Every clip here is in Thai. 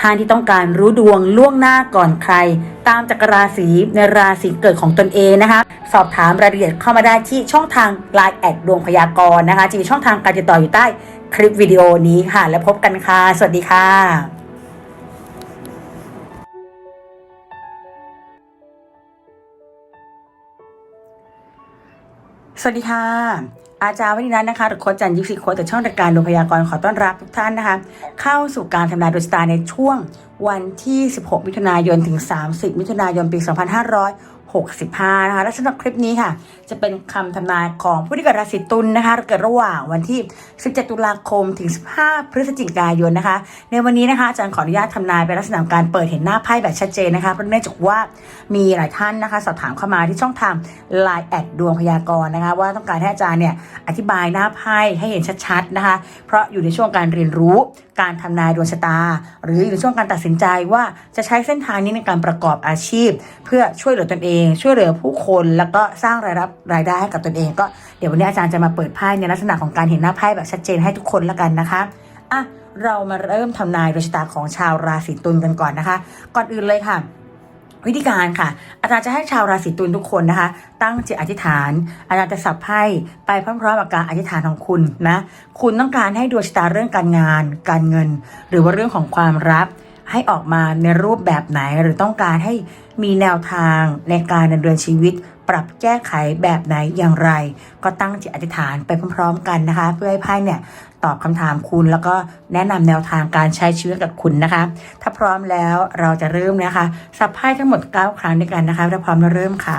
ท่านที่ต้องการรู้ดวงล่วงหน้าก่อนใคร ตามจักรราศีในราศีเกิดของตนเองนะคะ สอบถามรายละเอียดเข้ามาได้ที่ช่องทาง Line แอดดวงพยากรณ์นะคะจะมีช่องทางการติดต่ออยู่ใต้คลิปวิดีโอนี้ค่ะ แล้วพบกันค่ะ สวัสดีค่ะสวัสดีค่ะ อาจารย์วันนี้นั้นนะคะหรือโค้ชจันทร์ยิปซีโค้ชแต่ช่องรายการดวงพยากรณ์ขอต้อนรับทุกท่านนะคะ เข้าสู่การทำนายดวงชะตาในช่วงวันที่ 16 มิถุนายนถึง 30 มิถุนายนปี 2565 นะคะ และสำหรับคลิปนี้ค่ะ จะเป็นคำทำนายของผู้ที่เกิดราศีตุลนะคะเกิดระหว่างวันที่ 17 ตุลาคมถึง 15 พฤศจิกายนนะคะ ในวันนี้นะคะอาจารย์ขออนุญาตทำนายเป็นลักษณะการเปิดเห็นหน้าไพ่แบบชัดเจนนะคะเพราะเนื่องจากว่ามีหลายท่านนะคะ สอบถามเข้ามาที่ช่องทาง Line แอดดวงพยากรณ์นะคะ ว่าต้องการให้อาจารย์เนี่ยอธิบายหน้าไพ่ให้เห็นชัดๆนะคะ เพราะอยู่ในช่วงการเรียนรู้การทำนายดวงชะตา หรืออยู่ในช่วงการตัดสินใจว่าจะใช้เส้นทางนี้ในการประกอบอาชีพ เพื่อช่วยเหลือตนเอง ช่วยเหลือผู้คนแล้วก็สร้างรายรับรายได้ให้กับตนเองก็เดี๋ยววันนี้อาจารย์จะมาเปิดไพ่ในลักษณะของการเห็นหน้าไพ่แบบชัดเจนให้ทุกคนแล้วกันนะคะอะเรามาเริ่มทำนายดวงชะตาของชาวราศีตุลกันก่อนนะคะ ก่อนอื่นเลยค่ะ วิธีการค่ะ อาจารย์จะให้ชาวราศีตุลทุกคนนะคะ ตั้งจิตอธิษฐาน อาจารย์จะสับไพ่ไปพร้อมๆกับการอธิษฐานของคุณนะ คุณต้องการให้ดวงชะตาเรื่องการงาน การเงิน หรือว่าเรื่องของความรักให้ออกมาในรูปแบบไหนหรือต้องการให้มีแนวทางในการดำเนินชีวิต ปรับแก้ไขแบบไหนอย่างไร ก็ตั้งจิตอธิษฐานไปพร้อมๆกันนะคะ เพื่อให้ไพ่เนี่ยตอบคำถามคุณแล้วก็แนะนำแนวทางการใช้ชีวิตกับคุณนะคะ ถ้าพร้อมแล้วเราจะเริ่มนะคะ สับไพ่ทั้งหมด 9 ครั้งด้วยกันนะคะ ถ้าพร้อมเราเริ่มค่ะ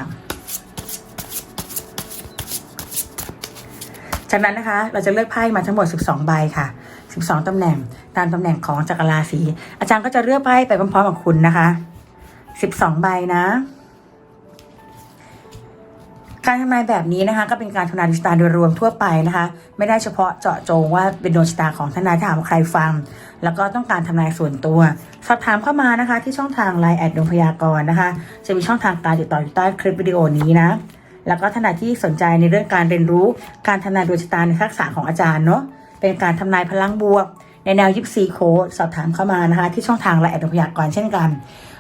จากนั้นนะคะเราจะเลือกไพ่มาทั้งหมด 12 ใบค่ะ 12ตำแหน่งตามตำแหน่งของจักรราศีอาจารย์ก็จะเลือกไพ่ไปพร้อมๆกับคุณนะคะ 12 ใบนะ การทำนายแบบนี้นะคะ ก็เป็นการทำนายดวงชะตาโดยรวมทั่วไปนะคะ ไม่ได้เฉพาะเจาะจงว่าเป็นดวงชะตาของทนายถามใครฟัง แล้วก็ต้องการทำนายส่วนตัว สอบถามเข้ามานะคะ ที่ช่องทาง Line แอดดวงพยากรณ์นะคะ จะมีช่องทางการติดต่ออยู่ใต้คลิปวิดีโอนี้นะแล้วก็ท่านใดที่สนใจในเรื่องการเรียนรู้ การทำนายดวงชะตาในทักษะของอาจารย์เนาะเป็นการทำนายพลังบวก ในแนวยิปซีโคสอบถามเข้ามานะคะ ที่ช่องทางไลน์แอดดวงพยากรณ์เช่นกัน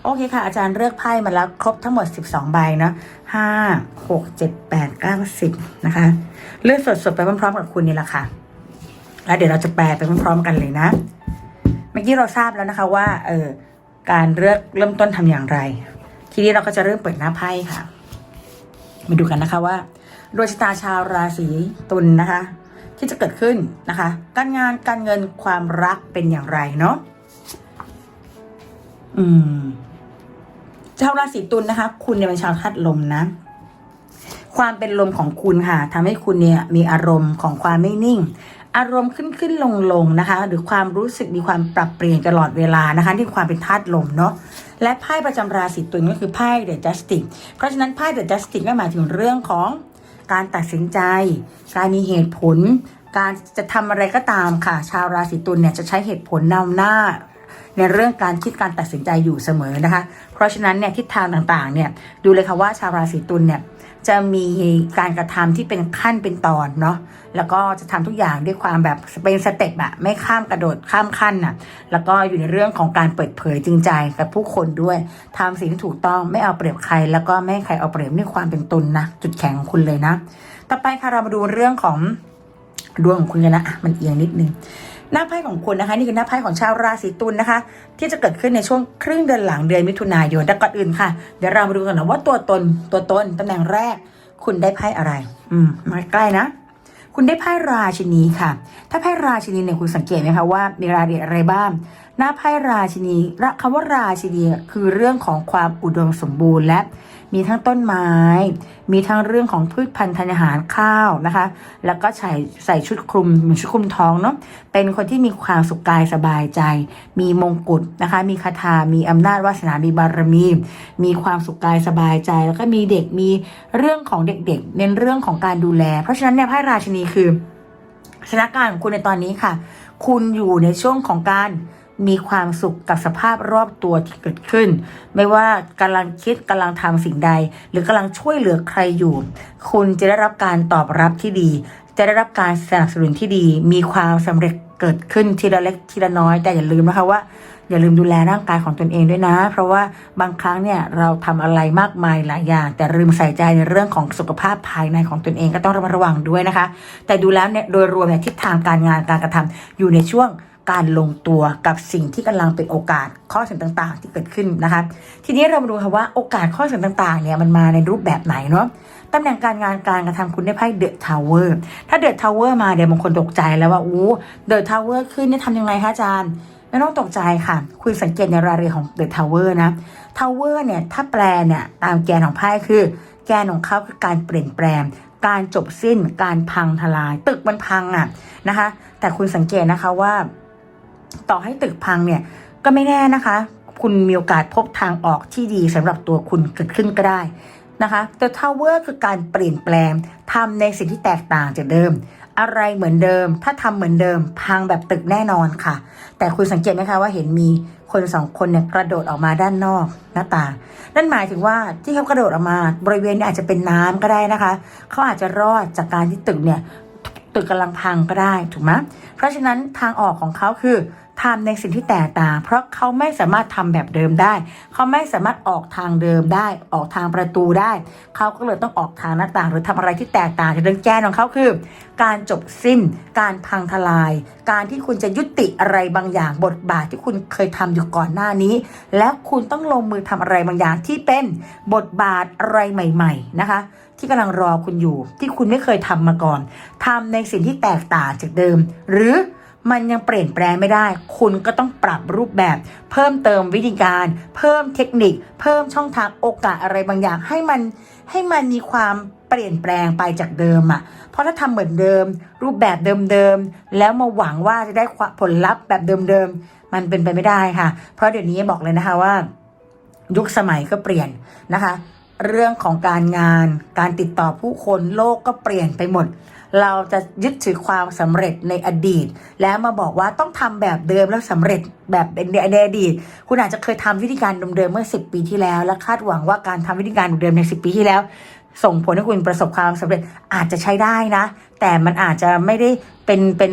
โอเคค่ะ อาจารย์เลือกไพ่มาแล้วครบทั้งหมด 12 ใบเนาะห้าหกเจ็ดแปดเก้าสิบนะคะ เลือกสดๆ ไปพร้อมๆกับคุณนี่แหละค่ะ แล้วเดี๋ยวเราจะแปลไปพร้อมๆกันเลยนะ เมื่อกี้เราทราบแล้วนะคะว่า เออการเลือกเริ่มต้นทำอย่างไร ทีนี้เราก็จะเริ่มเปิดหน้าไพ่ค่ะ มาดูกันนะคะว่าดวงชะตาชาวราศีตุลนะคะ ที่จะเกิดขึ้นนะคะ การงานการเงินความรักเป็นอย่างไรเนาะอืม ชาวราศีตุลนะคะ คุณเนี่ยเป็นชาวธาตุลมนะ ความเป็นลมของคุณค่ะทำให้คุณเนี่ยมีอารมณ์ของความไม่นิ่ง อารมณ์ขึ้นขึ้นลงลงนะคะ หรือความรู้สึกมีความปรับเปลี่ยนตลอดเวลานะคะ ที่ความเป็นธาตุลมเนาะและไพ่ประจำราศีตุลก็คือไพ่เดอะจัสติกเพราะฉะนั้นไพ่เดอะจัสติกก็หมายถึงเรื่องของการตัดสินใจ การมีเหตุผล การจะทำอะไรก็ตามค่ะ ชาวราศีตุลเนี่ยจะใช้เหตุผลนำหน้า ในเรื่องการคิดการตัดสินใจอยู่เสมอนะคะ เพราะฉะนั้นเนี่ยทิศทางต่างๆเนี่ยดูเลยค่ะว่าชาวราศีตุลเนี่ยจะมีการกระทำที่เป็นขั้นเป็นตอนเนาะ แล้วก็จะทำทุกอย่างด้วยความแบบเป็นสเต็ปอะไม่ข้ามกระโดดข้ามขั้นน่ะแล้วก็อยู่ในเรื่องของการเปิดเผยจริงใจกับผู้คนด้วยทำสิ่งที่ถูกต้องไม่เอาเปรียบใคร แล้วก็ไม่ให้ใครเอาเปรียบในความเป็นตนนะจุดแข็งของคุณเลยนะ ต่อไปค่ะเรามาดูเรื่องของดวงของคุณกันนะมันเอียงนิดนึง หน้าไพ่ของคุณนะคะ นี่คือหน้าไพ่ของชาวราศีตุลนะคะ ที่จะเกิดขึ้นในช่วงครึ่งเดือนหลังเดือนมิถุนายนแต่ก่อนอื่นค่ะ เดี๋ยวเรามาดูกันนะว่าตัวตนตัวตนตำแหน่งแรก คุณได้ไพ่อะไร อืมมาใกล้นะคุณได้ไพ่ราชินีค่ะ ถ้าไพ่ราชินีเนี่ยคุณสังเกตไหมคะว่ามีรายละเอียดอะไรบ้าง หน้าไพ่ราชินีคำว่าราชินีคือเรื่องของความอุดมสมบูรณ์และ มีทั้งต้นไม้ มีทั้งเรื่องของพืชพันธุ์ธัญญาหารข้าวนะคะ แล้วก็ใส่ใส่ชุดคลุมเหมือนชุดคลุมท้องเนาะ เป็นคนที่มีความสุขกายสบายใจ มีมงกุฎนะคะ มีคาถา มีอำนาจวาสนา มีบารมี มีความสุขกายสบายใจ แล้วก็มีเด็ก มีเรื่องของเด็กๆ เน้นเรื่องของการดูแล เพราะฉะนั้นเนี่ยไพ่ราชินีคือสถานการณ์ของคุณในตอนนี้ค่ะ คุณอยู่ในช่วงของการ มีความสุขกับสภาพรอบตัวที่เกิดขึ้น ไม่ว่ากำลังคิดกำลังทำสิ่งใด หรือกำลังช่วยเหลือใครอยู่ คุณจะได้รับการตอบรับที่ดี จะได้รับการสนับสนุนที่ดี มีความสำเร็จเกิดขึ้นทีละเล็กทีละน้อยแต่อย่าลืมนะคะว่า อย่าลืมดูแลร่างกายของตนเองด้วยนะ เพราะว่าบางครั้งเนี่ยเราทำอะไรมากมายหลายอย่าง แต่ลืมใส่ใจในเรื่องของสุขภาพภายในของตนเองก็ต้องระมัดระวังด้วยนะคะ แต่ดูแล้วเนี่ยโดยรวมเนี่ยทิศทางการงานการกระทำอยู่ในช่วงการลงตัวกับสิ่งที่กำลังเป็นโอกาสข้อเสนอต่างๆ ที่เกิดขึ้นนะคะ ทีนี้เรามาดูค่ะว่าโอกาสข้อเสนอต่างๆเนี่ยมันมาในรูปแบบไหนเนาะตำแหน่งการงานการกระทำคุณได้ไพ่เดอะทาวเวอร์ถ้าเดอะทาวเวอร์มาเดี๋ยวบางคนตกใจแล้วว่าอู้เดอะทาวเวอร์ขึ้นเนี่ยทำยังไงคะอาจารย์ ไม่ต้องตกใจค่ะ คุณสังเกตในรายละเอียดของ The Tower นะ Tower เนี่ย ถ้าแปลเนี่ย ตามแกนของไพ่คือ แกนของเขาคือการเปลี่ยนแปลง การจบสิ้น การพังทลาย ตึกมันพังอะ่ะนะคะ แต่คุณสังเกตนะคะว่า ต่อให้ตึกพังเนี่ย ก็ไม่แน่นะคะ คุณมีโอกาสพบทางออกที่ดีสำหรับตัวคุณเกิดขึ้นก็ได้ นะคะ The Tower คือการเปลี่ยนแปลงทำในสิ่งที่แตกต่างจากเดิม อะไรเหมือนเดิม ถ้าทำเหมือนเดิม พังแบบตึกแน่นอนค่ะ แต่คุณสังเกตไหมคะว่าเห็นมีคนสองคนเนี่ยกระโดดออกมาด้านนอกหน้าต่าง นั่นหมายถึงว่าที่เขากระโดดออกมาบริเวณนี้อาจจะเป็นน้ำก็ได้นะคะ เขาอาจจะรอดจากการที่ตึกเนี่ยตึกกำลังพังก็ได้ถูกไหมเพราะฉะนั้นทางออกของเขาคือ ทำในสิ่งที่แตกต่าง เพราะเขาไม่สามารถทำแบบเดิมได้ เขาไม่สามารถออกทางเดิมได้ ออกทางประตูได้ เขาก็เลยต้องออกทางหน้าต่าง หรือทำอะไรที่แตกต่างจากเดิมแกนของเขาคือ การจบสิ้น การพังทลาย การที่คุณจะยุติอะไรบางอย่างบทบาทที่คุณเคยทำอยู่ก่อนหน้านี้ แล้วคุณต้องลงมือทำอะไรบางอย่างที่เป็นบทบาทอะไรใหม่ ๆ นะคะที่กำลังรอคุณอยู่ ที่คุณไม่เคยทำมาก่อนทำในสิ่งที่แตกต่างจากเดิม หรือ มันยังเปลี่ยนแปลงไม่ได้ คุณก็ต้องปรับรูปแบบ เพิ่มเติมวิธีการ เพิ่มเทคนิค เพิ่มช่องทางโอกาสอะไรบางอย่าง ให้มันให้มันมีความเปลี่ยนแปลงไปจากเดิมอะ่ะ เพราะถ้าทำเหมือนเดิม รูปแบบเดิมๆ แล้วมาหวังว่าจะได้ผลลัพธ์แบบเดิมๆ มันเป็นไปไม่ได้ค่ะ เพราะเดี๋ยวนี้บอกเลยนะคะว่า ยุคสมัยก็เปลี่ยนนะคะ เรื่องของการงาน การติดต่อผู้คนโลกก็เปลี่ยนไปหมด เราจะยึดถือความสำเร็จในอดีต แล้วมาบอกว่าต้องทำแบบเดิมแล้วสำเร็จแบบในอดีต คุณอาจจะเคยทำวิธีการเดิมๆเมื่อ 10 ปีที่แล้ว และคาดหวังว่าการทำวิธีการเดิมใน 10 ปีที่แล้ว ส่งผลให้คุณประสบความสำเร็จอาจจะใช้ได้นะ แต่มันอาจจะไม่ได้เป็นเป็น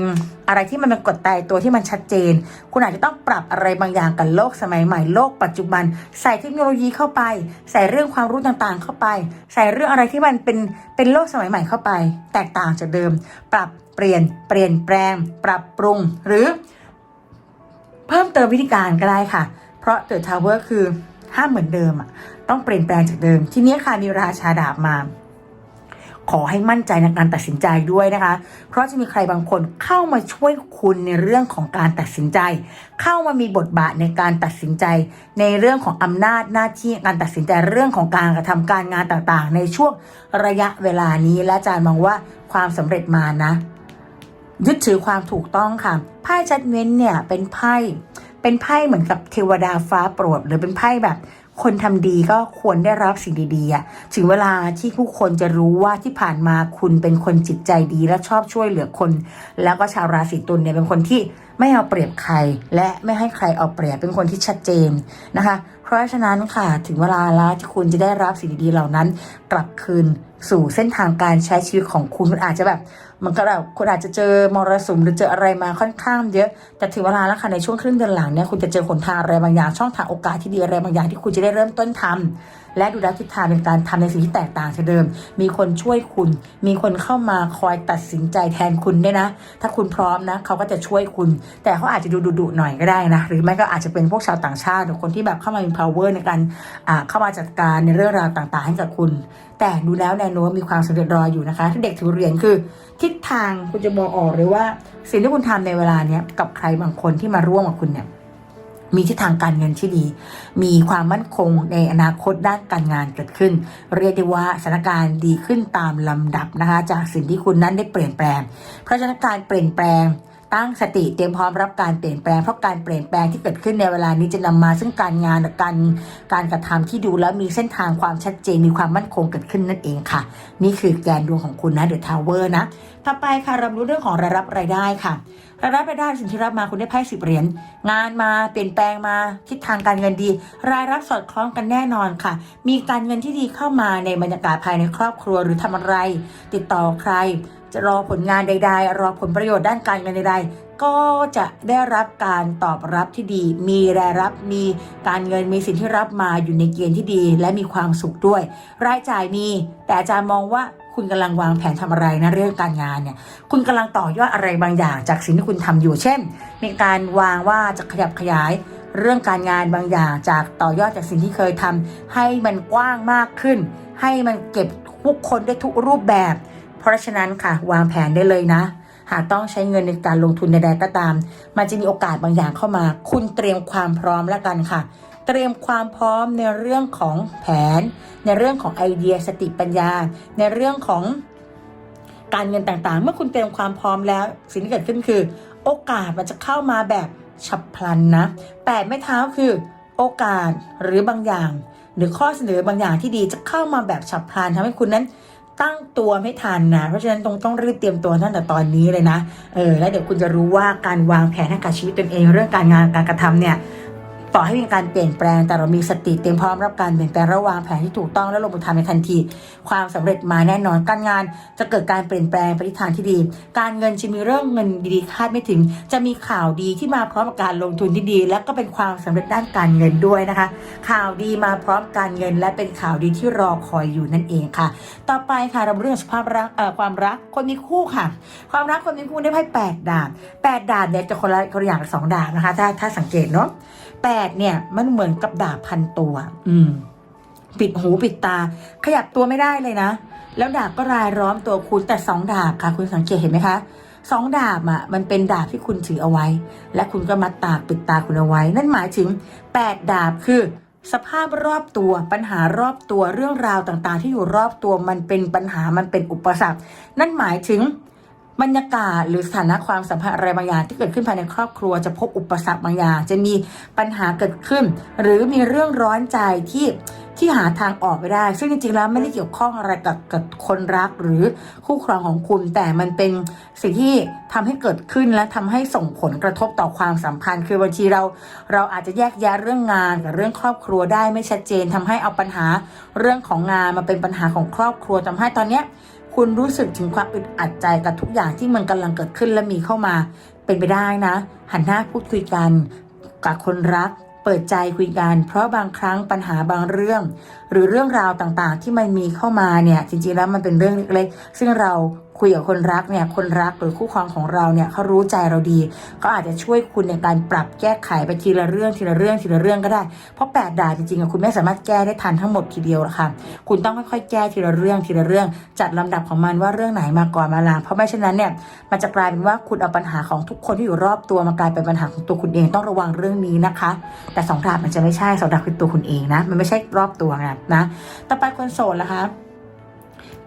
อะไรที่มันเป็นกฎตายตัวที่มันชัดเจน คุณอาจจะต้องปรับอะไรบางอย่างกับโลกสมัยใหม่โลกปัจจุบัน ใส่เทคโนโลยีเข้าไป ใส่เรื่องความรู้ต่างๆเข้าไป ใส่เรื่องอะไรที่มันเป็นเป็นโลกสมัยใหม่เข้าไป แตกต่างจากเดิม ปรับเปลี่ยนเปลี่ยนแปลง ปรับปรุงหรือ เพิ่มเติมวิธีการก็ได้ค่ะ เพราะเดอะทาวเวอร์คือห้ามเหมือนเดิมอะ ต้องเปลี่ยนแปลงจากเดิม ทีนี้ค่ะมีราชาดาบมา ขอให้มั่นใจในการตัดสินใจด้วยนะคะ เพราะจะมีใครบางคนเข้ามาช่วยคุณในเรื่องของการตัดสินใจ เข้ามามีบทบาทในการตัดสินใจ ในเรื่องของอำนาจหน้าที่การตัดสินใจเรื่องของการกระทำการงานต่างๆ ในช่วงระยะเวลานี้ และอาจารย์มองว่าความสำเร็จมานะยึดถือความถูกต้องค่ะ ไพ่จัดเม้นเนี่ยเป็นไพ่ เป็นไพ่เหมือนกับเทวดาฟ้าโปรด หรือเป็นไพ่แบบ คนทำดีก็ควรได้รับสิ่งดีๆถึงเวลาที่ผู้คนจะรู้ว่าที่ผ่านมาคุณเป็นคนจิตใจดีและชอบช่วยเหลือคน แล้วก็ชาวราศีตุลเนี่ยเป็นคนที่ไม่เอาเปรียบใคร และไม่ให้ใครเอาเปรียบเป็นคนที่ชัดเจนนะคะ เพราะฉะนั้นค่ะถึงเวลาแล้วที่คุณจะได้รับสิ่งดีๆเหล่านั้นกลับคืน สู่เส้นทางการใช้ชีวิตของคุณคุณอาจจะแบบ มันก็แบบคุณอาจจะเจอมรสุมหรือเจออะไรมาค่อนข้างเยอะ แต่ถึงเวลาแล้วค่ะในช่วงครึ่งเดือนหลังเนี่ยคุณจะเจอหนทางอะไรบางอย่างช่องทางโอกาสที่ดีอะไรบางอย่างที่คุณจะได้เริ่มต้นทำและดูแล้วทิศทางเป็นการทำในสิ่งที่แตกต่างจากเดิม มีคนช่วยคุณ มีคนเข้ามาคอยตัดสินใจแทนคุณด้วยนะ ถ้าคุณพร้อมนะเขาก็จะช่วยคุณ แต่เขาอาจจะดูดุๆหน่อยก็ได้นะ หรือไม่ก็อาจจะเป็นพวกชาวต่างชาติหรือคนที่แบบเข้ามามี power ในการอ่าเข้ามาจัดการในเรื่องราวต่าง ๆ ให้กับคุณ แต่ดูแล้วแนวโน้มมีความสำเร็จรออยู่นะคะถ้าเด็กถือเหรียญคือ ทิศทางคุณจะมองออกเลยว่าสิ่งที่คุณทำในเวลาเนี้ยกับใครบางคนที่มาร่วมกับคุณเนี่ยมีทิศทางการเงินที่ดี มีความมั่นคงในอนาคตด้านการงานเกิดขึ้น เรียกได้ว่าสถานการณ์ดีขึ้นตามลำดับนะคะ จากสิ่งที่คุณนั้นได้เปลี่ยนแปลง เพราะฉะนั้นการเปลี่ยนแปลง ตั้งสติเตรียมพร้อมรับการเปลี่ยนแปลงเพราะการเปลี่ยนแปลงที่เกิดขึ้นในเวลานี้จะนำมา ซึ่งการงานและการการกระทำที่ดูแล้วมีเส้นทางความชัดเจนมีความมั่นคงเกิดขึ้นนั่นเองค่ะ นี่คือแกนดวงของคุณนะเดอะทาวเวอร์นะต่อไปค่ะเรารู้เรื่องของรายรับรายได้ค่ะรายรับรายได้สิ่งที่รับมาคุณได้ไพ่สิบเหรียญงานมาเปลี่ยนแปลงมาทิศทางการเงินดี รายรับสอดคล้องกันแน่นอนค่ะ มีการเงินที่ดีเข้ามาในบรรยากาศภายในครอบครัวหรือทำอะไร ติดต่อใคร จะรอผลงานใด ๆ รอผลประโยชน์ด้านการเงินใด ๆ ก็จะได้รับการตอบรับที่ดี มีรายรับมีการเงินมีสินที่รับมาอยู่ในเกณฑ์ที่ดี และมีความสุขด้วย รายจ่ายมี แต่อาจารย์มองว่าคุณกำลังวางแผนทำอะไรนะเรื่องการงานเนี่ย คุณกำลังต่อยอดอะไรบางอย่าง จากสิ่งที่คุณทำอยู่ เช่น มีการวางว่าจะขยับขยาย เรื่องการงานบางอย่างจากต่อยอดจากสิ่งที่เคยทำให้มันกว้างมากขึ้น ให้มันเก็บทุกคนได้ทุกรูปแบบ เพราะฉะนั้นค่ะวางแผนได้เลยนะ หากต้องใช้เงินในการลงทุนใดๆก็ตาม มันจะมีโอกาสบางอย่างเข้ามา คุณเตรียมความพร้อมแล้วกันค่ะ เตรียมความพร้อมในเรื่องของแผน ในเรื่องของไอเดียสติปัญญา ในเรื่องของการเงินต่างๆ เมื่อคุณเตรียมความพร้อมแล้วสิ่งที่เกิดขึ้นคือ โอกาสมันจะเข้ามาแบบฉับพลันนะแปดไม้เท้าคือ โอกาสหรือบางอย่าง หรือข้อเสนอบางอย่างที่ดีจะเข้ามาแบบฉับพลันทำให้คุณนั้น ตั้งตัวไม่ทันนะเพราะฉะนั้นต้องต้องรีบเตรียมตัวตั้งแต่ตอนนี้เลยนะเออแล้วเดี๋ยวคุณจะรู้ว่าการวางแผนให้กับชีวิตตนเองเรื่องการงานการกระทำเนี่ย ต่อให้มีการเปลี่ยนแปลงแต่เรามีสติเตรียมพร้อมรับการเปลี่ยนแปลงระวางแผนที่ถูกต้องและลงมือทำในทันที ความสำเร็จมาแน่นอนการงานจะเกิดการเปลี่ยนแปลงไปทิศทางที่ดี การเงินจะมีเรื่องเงินดีๆคาดไม่ถึง จะมีข่าวดีที่มาพร้อมกับการลงทุนที่ดี และก็เป็นความสำเร็จด้านการเงินด้วยนะคะ ข่าวดีมาพร้อมการเงิน และเป็นข่าวดีที่รอคอยอยู่นั่นเองค่ะ ต่อไปค่ะเราเรื่องสภาพรักความรักคนมีคู่ค่ะ ความรักคนมีคู่ได้ไพ่แปดดาบแปดดาบเนี่ยจะคนละคนละอย่างกับสองดาบนะคะ ถ้าถ้าสังเกตเนาะ แปดเนี่ยมันเหมือนกับดาบพันตัว อืม ปิดหูปิดตา ขยับตัวไม่ได้เลยนะ แล้วดาบก็รายล้อมตัวคุณแต่สองดาบค่ะ คุณสังเกตเห็นไหมคะสองดาบอะมันเป็นดาบที่คุณถือเอาไว้ และคุณก็มัดตาปิดตาคุณเอาไว้ นั่นหมายถึงแปดดาบคือสภาพรอบตัวปัญหารอบตัวเรื่องราวต่างๆ ที่อยู่รอบตัวมันเป็นปัญหามันเป็นอุปสรรค นั่นหมายถึง บรรยากาศหรือสถานะความสัมพันธ์อะไรบางอย่างที่เกิดขึ้นภายในครอบครัวจะพบอุปสรรคบางอย่างจะมีปัญหาเกิดขึ้น หรือมีเรื่องร้อนใจที่ที่หาทางออกไม่ได้ ซึ่งจริงๆแล้วไม่ได้เกี่ยวข้องอะไรกับกับคนรักหรือคู่ครองของคุณ แต่มันเป็นสิ่งที่ทำให้เกิดขึ้นและทำให้ส่งผลกระทบต่อความสัมพันธ์ คือบางทีเราเราอาจจะแยกแยะเรื่องงานกับเรื่องครอบครัวได้ไม่ชัดเจนทำให้เอาปัญหาเรื่องของงานมาเป็นปัญหาของครอบครัวทำให้ตอนเนี้ย คุณรู้สึกถึงความอึดอัดใจกับทุกอย่างที่มันกำลังเกิดขึ้นและมีเข้ามา เป็นไปได้นะ หันหน้าพูดคุยกัน กับคนรัก เปิดใจคุยกัน เพราะบางครั้งปัญหาบางเรื่อง หรือเรื่องราวต่างๆ ที่มันมีเข้ามาเนี่ย จริงๆแล้วมันเป็นเรื่องเล็กๆซึ่งเรา คุยกับคนรักเนี่ยคนรักหรือคู่ครองของเราเนี่ยเขารู้ใจเราดีเขาอาจจะช่วยคุณในการปรับแก้ไขไปทีละเรื่องทีละเรื่องทีละเรื่องก็ได้ เพราะแปดดาบจริงๆอะคุณไม่สามารถแก้ได้ทันทั้งหมดทีเดียวหรอกค่ะคุณต้องค่อยๆแก้ทีละเรื่องทีละเรื่อง จัดลำดับของมันว่าเรื่องไหนมาก่อนมาหลังเพราะไม่เช่นนั้นเนี่ยมันจะกลายเป็นว่าคุณเอาปัญหาของทุกคนที่อยู่รอบตัวมากลายเป็นปัญหาของตัวคุณเองต้องระวังเรื่องนี้นะคะ แต่สองดาบมันจะไม่ใช่สองดาบคือตัวคุณเองนะ มันไม่ใช่รอบตัวไงนะต่อไปคนโสดล่ะคะ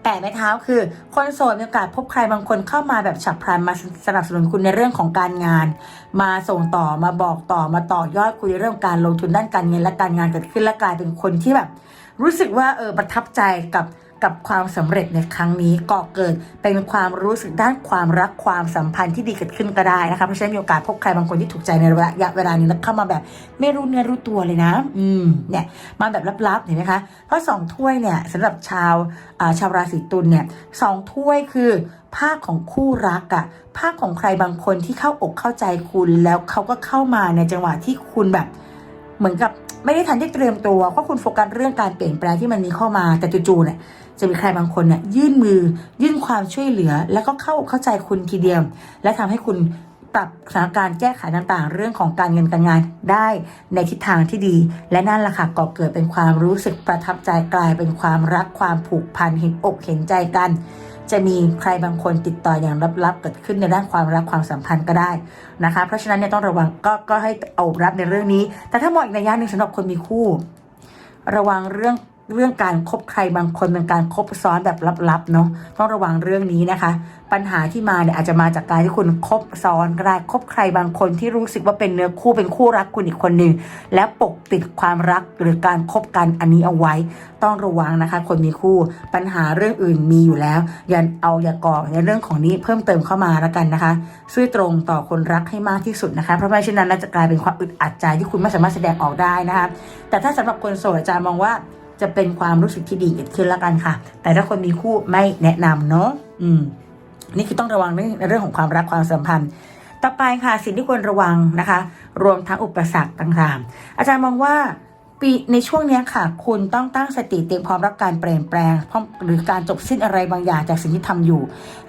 แปะไม้เท้าคือ คนโสดมีโอกาสพบใครบางคนเข้ามาแบบฉับพลันมาสนับสนุนคุณในเรื่องของการงาน มาส่งต่อมาบอกต่อมาต่อยอดคุยเรื่องการลงทุนด้านการเงินและการงานเกิดขึ้นและกลายเป็นคนที่แบบรู้สึกว่าเออประทับใจกับ กับความสำเร็จในครั้งนี้ก่อเกิดเป็นความรู้สึกด้านความรักความสัมพันธ์ที่ดีเกิดขึ้นก็ได้นะคะเพราะฉะนั้นมีโอกาสพบใครบางคนที่ถูกใจในระยะเวลานี้แล้วเข้ามาแบบ ไม่รู้เนื้อรู้ตัวเลยนะ อืมเนี่ยมาแบบลับๆเห็นไหมคะเพราะสองถ้วยเนี่ยสำหรับชาวาชาวราศีตุลเนี่ยสองถ้วยคือภาคของคู่รักอะภาคของใครบางคนที่เข้าอกเข้าใจคุณแล้วเขาก็เข้ามาในจังหวะที่คุณแบบ เหมือนกับ ไม่ได้ทันได้เตรียมตัวเพราะคุณโฟกัสเรื่องการเปลี่ยนแปลงที่มันมีเข้ามาแต่จู่ๆเนี่ยจะมีใครบางคนเนี่ยยื่นมือ ยื่นความช่วยเหลือ แล้วก็เข้าเข้าใจคุณทีเดียว และทำให้คุณปรับสถานการณ์แก้ไขต่างๆ เรื่องของการเงินการงานได้ในทิศทางที่ดี และนั่นแหละค่ะก่อเกิดเป็นความรู้สึกประทับใจกลายเป็นความรักความผูกพันเห็นอกเห็นใจกัน จะมีใครบางคนติดต่ออย่างลับๆเกิดขึ้นในด้านความรักความสัมพันธ์ก็ได้นะคะ เพราะฉะนั้นเนี่ยต้องระวังก็ก็ให้เอารับในเรื่องนี้ แต่ถ้ามองอีกในยะหนึ่งสำหรับคนมีคู่ ระวังเรื่อง เรื่องการคบใครบางคนเป็นการคบซ้อนแบบลับๆเนาะต้องระวังเรื่องนี้นะคะ ปัญหาที่มาเนี่ยอาจจะมาจากการที่คุณคบซ้อนก็ได้คบใครบางคนที่รู้สึกว่าเป็นเนื้อคู่เป็นคู่รักคุณอีกคนหนึ่งและปกปิดความรักหรือการคบกันอันนี้เอาไว้ ต้องระวังนะคะ คนมีคู่ปัญหาเรื่องอื่นมีอยู่แล้ว อย่าเอาอย่าก่อในเรื่องของนี้เพิ่มเติมเข้ามาแล้วกันนะคะซื่อตรงต่อคนรักให้มากที่สุดนะคะเพราะไม่เช่นนั้นน่าจะกลายเป็นความอึดอัดใจที่คุณไม่สามารถแสดงออกได้นะคะแต่ถ้าสำหรับคนโสดอาจารย์มองว่า จะเป็นความรู้สึกที่ดีเกิดขึ้นแล้วกันค่ะ แต่ถ้าคนมีคู่ไม่แนะนำเนาะอืม นี่คือต้องระวังในเรื่องของความรักความสัมพันธ์ ต่อไปค่ะสิ่งที่ควรระวังนะคะ รวมทั้งอุปสรรคต่างๆ อาจารย์มองว่า ปีในช่วงนี้ค่ะ คุณต้องตั้งสติเตรียมพร้อมรับการเปลี่ยนแปลงพร้อมหรือการจบสิ้นอะไรบางอย่างจากสิ่งที่ทำอยู่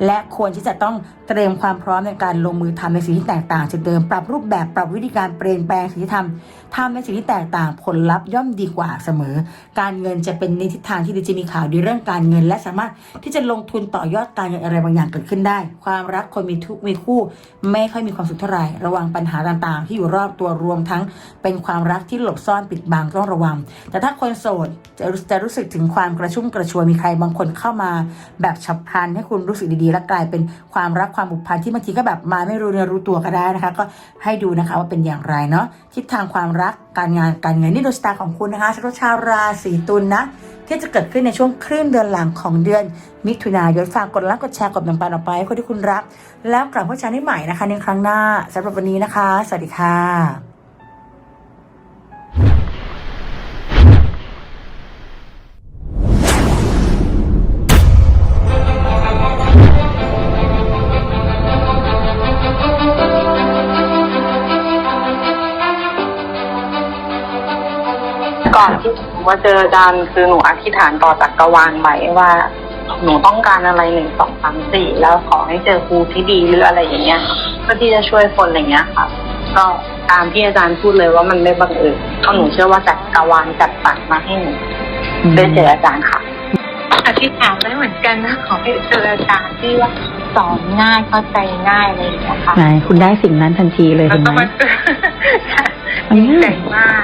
และควรที่จะต้องเตรียมความพร้อมในการลงมือทำในสิ่งที่แตกต่างจากเดิม ปรับรูปแบบปรับวิธีการเปลี่ยนแปลงสิ่งที่ทำทำในสิ่งที่แตกต่างผลลัพธ์ย่อมดีกว่าเสมอ การเงินจะเป็นในทิศทางที่ดีจะมีข่าวดีเรื่องการเงิน และสามารถที่จะลงทุนต่อยอดการเงินอะไรบางอย่างเกิดขึ้นได้ ความรักคนมีทุกมีคู่ ไม่ค่อยมีความสุขเท่าไหร่ระวังปัญหาต่างๆ ที่อยู่รอบตัวรวมทั้งเป็นความรักที่หลบซ่อนปิดบัง้องระวัง แต่ถ้าคนโสดจะรู้จะรู้สึกถึงความกระชุ่มกระชวยมีใครบางคนเข้ามา แบบฉับพลันให้คุณรู้สึกดีๆ และกลายเป็นความรักความผูกพันที่บางทีก็แบบมาไม่รู้เนื้อรู้ตัวก็ได้นะคะ ก็ให้ดูนะคะว่าเป็นอย่างไรเนาะทิศทางความรักการงานการเงินนี่ดวงชะตาของคุณนะคะสำหรับชาวราศีตุลนะที่จะเกิดขึ้นในช่วงครึ่งเดือนหลังของเดือน มิถุนายนฝากกดไลค์กดแชร์กดแบ่งปันออกไปให้คนที่คุณรัก แล้วกลับพบกันได้ใหม่นะคะในครั้งหน้าสำหรับวันนี้นะคะ สวัสดีค่ะ อนที่หนูมาเจออาจารย์คือหนูอธิษฐานต่อจักรวาลไว้ว่า หนูต้องการอะไรหนึ่งสองสามสี่แล้วขอให้เจอครูที่ดีหรืออะไรอย่างเงี้ยเพื่อที่จะช่วยคนอะไรเงี้ยค่ะ ก็ตามที่อาจารย์พูดเลยว่ามันไม่บังเอิญเพราะหนูเชื่อว่าจักรวาลจัดสรรมาให้หนูได้เจออาจารย์ค่ะอธิษฐานไว้เหมือนกันนะขอให้เจออาจารย์ที่ว่าสอนง่ายเข้าใจง่ายอะไรอย่างเงี้ยค่ะไหนคุณได้สิ่งนั้นทันทีเลยแล้วเห็นก็ไหมมาเจอมันดีง่าใจยมาก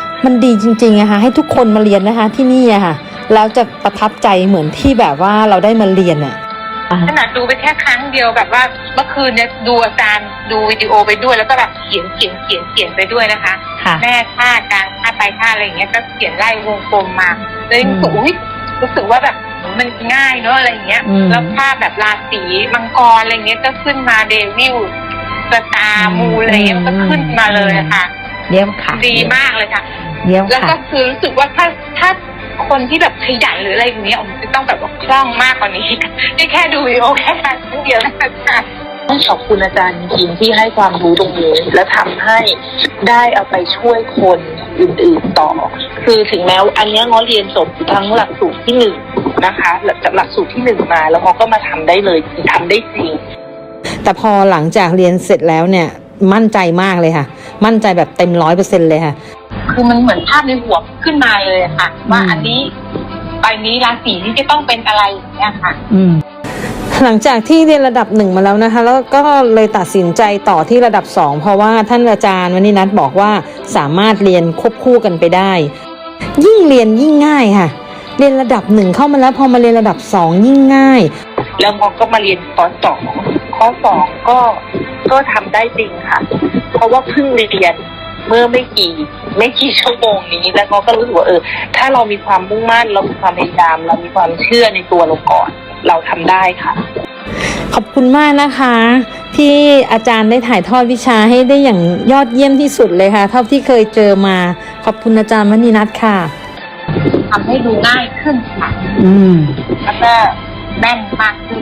มันดีจริงๆอะคะให้ทุกคนมาเรียนนะคะที่นี่อะค่ะแล้วจะประทับใจเหมือนที่แบบว่าเราได้มาเรียนอะขนาดดูไปแค่ครั้งเดียวแบบว่าเมื่อคืนเนี่ยดูอาจารย์ดูวิดีโอไปด้วยแล้วก็แบบเขียนเขียนเขียนเขียนไปด้วยนะคะ ค่ะ แม่ค่ากลางค่าไปค่าอะไรอย่างเงี้ยก็เขียนไล่วงกลมมาเลยรู้สึกอุ้ยรู้สึกว่าแบบมันง่ายเนอะอะไรอย่างเงี้ยอืม แล้วภาพแบบราศีมังกรอะไรเงี้ยก็ขึ้นมาเดวิลสตาร์มูอะไรเงี้ยก็ขึ้นมาเลยอะค่ะ เยี่ยมค่ะดีมากเลยค่ะ เยี่ยมแล้วก็ค่ะ คือรู้สึกว่าถ้าถ้าคนที่แบบขยันหรืออะไรอย่างเงี้ยผมจะต้องแบบว่าคล่องมากกว่านี้ นี่แค่ดูวิดีโอแค่ครั้งเดียวนะคะ ต้องขอบคุณอาจารย์จริงๆที่ให้ความรู้ตรงนี้ และทำให้ได้เอาไปช่วยคนอื่นๆต่อ คือถึงแม้ว่าอันเนี้ยง้อเรียนจบทั้งหลักสูตรที่หนึ่งนะคะหลักจากหลักสูตรที่หนึ่งมาแล้วเขาก็มาทำได้เลยทำได้จริง แต่พอหลังจากเรียนเสร็จแล้วเนี่ย มั่นใจมากเลยค่ะ มั่นใจแบบเต็มร้อยเปอร์เซ็นเลยค่ะ คือมันเหมือนภาพในหัวขึ้นมาเลยอะค่ะ ว่าอืมอันนี้ใบนี้ราศีนี้จะต้องเป็นอะไรอย่างเงี้ยค่ะ อืมหลังจากที่เรียนระดับหนึ่งมาแล้วนะคะ แล้วก็เลยตัดสินใจต่อที่ระดับสองเพราะว่าท่านอาจารย์วันนี้นัทบอกว่าสามารถเรียนควบคู่กันไปได้ ยิ่งเรียนยิ่งง่ายค่ะ เรียนระดับหนึ่งเข้ามาแล้วพอมาเรียนระดับสองยิ่งง่าย แล้วงอก็มาเรียนตอนสองข้อสองก็ก็ทำได้จริงค่ะ เพราะว่าเพิ่งเรียน เมื่อไม่กี่ ไม่กี่ชั่วโมงนี้ แล้วงอก็รู้สึกว่าเออ ถ้าเรามีความมุ่งมั่นเรามีความพยายาม เรามีความเชื่อในตัวเราก่อน เราทำได้ค่ะ ขอบคุณมากนะคะ ที่อาจารย์ได้ถ่ายทอดวิชาให้ได้อย่างยอดเยี่ยมที่สุดเลยค่ะ เท่าที่เคยเจอมา ขอบคุณอาจารย์มณีนัทค่ะทำให้ดูง่ายขึ้นค่ะ อืมแล้วก็แม่นมากขึ้น